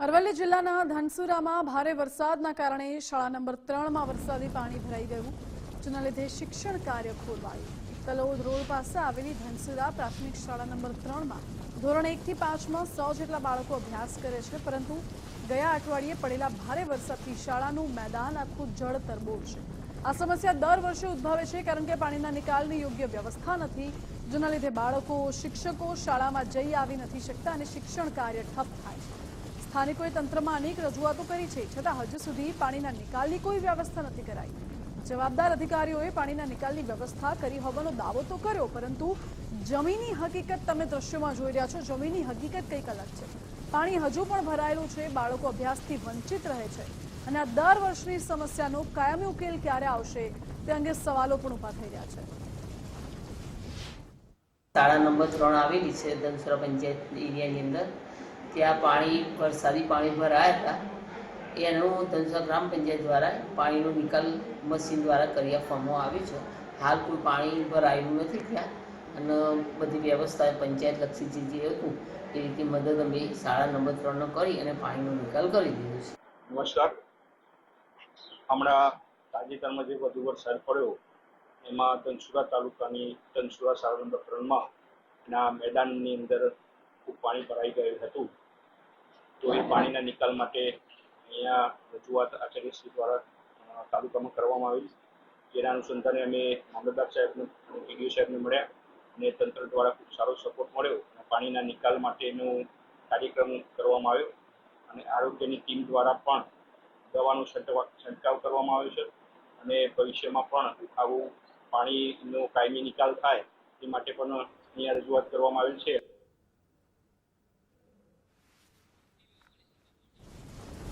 અરવલ્લી જિલ્લાના ધનસુરામાં ભારે વરસાદના કારણે શાળા નંબર ત્રણમાં વરસાદી પાણી ભરાઈ ગયું, જેના લીધે શિક્ષણ કાર્ય ખોરવાયું. તલોદ રોડ પાસે આવેલી ધનસુરા પ્રાથમિક શાળા નંબર ત્રણમાં ધોરણ એકથી પાંચમાં સો જેટલા બાળકો અભ્યાસ કરે છે, પરંતુ ગયા અઠવાડિયે પડેલા ભારે વરસાદથી શાળાનું મેદાન આખું જળ તરબોળ છે. આ સમસ્યા દર વર્ષે ઉદ્ભવે છે, કારણ કે પાણીના નિકાલની યોગ્ય વ્યવસ્થા નથી, જેના લીધે બાળકો, શિક્ષકો શાળામાં જઈ આવી નથી શકતા અને શિક્ષણ કાર્ય ઠપ થાય. છે સ્થાનિકોએ તંત્રમાં અનેક રજૂઆતો કરી છે, છતાં હજુ સુધી પાણીના નિકાલની કોઈ વ્યવસ્થા નથી કરાઈ. જવાબદાર અધિકારીઓએ પાણીના નિકાલની વ્યવસ્થા કરી હોવાનો દાવો તો કર્યો, પરંતુ જમીની હકીકત તમે દ્રશ્યોમાં જોઈ રહ્યા છો. જમીની હકીકત કંઈક અલગ છે. પાણી હજુ પણ ભરાયેલું છે, બાળકો અભ્યાસથી વંચિત રહે છે અને આ દર વર્ષની સમસ્યાનો કાયમી ઉકેલ ક્યારે આવશે તે અંગે સવાલો પણ ઊભા થઈ રહ્યા છે. શાળા નંબર ત્રણ આવેલી છે, ધનસુરા પંચાયત એરિયાની અંદર. ત્યાં પાણી વરસાદી પાણી ભરાયા હતા, એનું ધનસા ગ્રામ પંચાયત દ્વારા પાણીનો નિકાલ મશીન દ્વારા કરી આપવામાં આવ્યું છે. હાલ કોઈ પાણી ભરાયું નથી ત્યાં અને બધી વ્યવસ્થા પંચાયત લક્ષી જે જે હતું, એ રીતે મદદ અમે શાળા નંબર ત્રણનો કરી અને પાણીનો નિકાલ કરી દીધો છે. નમસ્કાર. હમણાં તાજેતરમાં જે વધુ વરસાદ પડ્યો, એમાં ધનસુરા તાલુકાની ધનસુરા શાળા નંબર ત્રણમાં એના મેદાનની અંદર ખૂબ પાણી ભરાઈ ગયું હતું. તો એ પાણીના નિકાલ માટે અહીંયા રજૂઆત આચાર્યશ્રી દ્વારા તાલુકામાં કરવામાં આવી જેના અનુસંધાને અમે મામલતદાર સાહેબને પીડીઓ સાહેબને મળ્યા અને તંત્ર દ્વારા ખૂબ સારો સપોર્ટ મળ્યો અને પાણીના નિકાલ માટેનો કાર્યક્રમ કરવામાં આવ્યો અને આરોગ્યની ટીમ દ્વારા પણ દવાનો છંટકાવ કરવામાં આવ્યો છે અને ભવિષ્યમાં પણ આવું પાણીનો કાયમી નિકાલ થાય એ માટે પણ અહીંયા રજૂઆત કરવામાં આવેલ છે.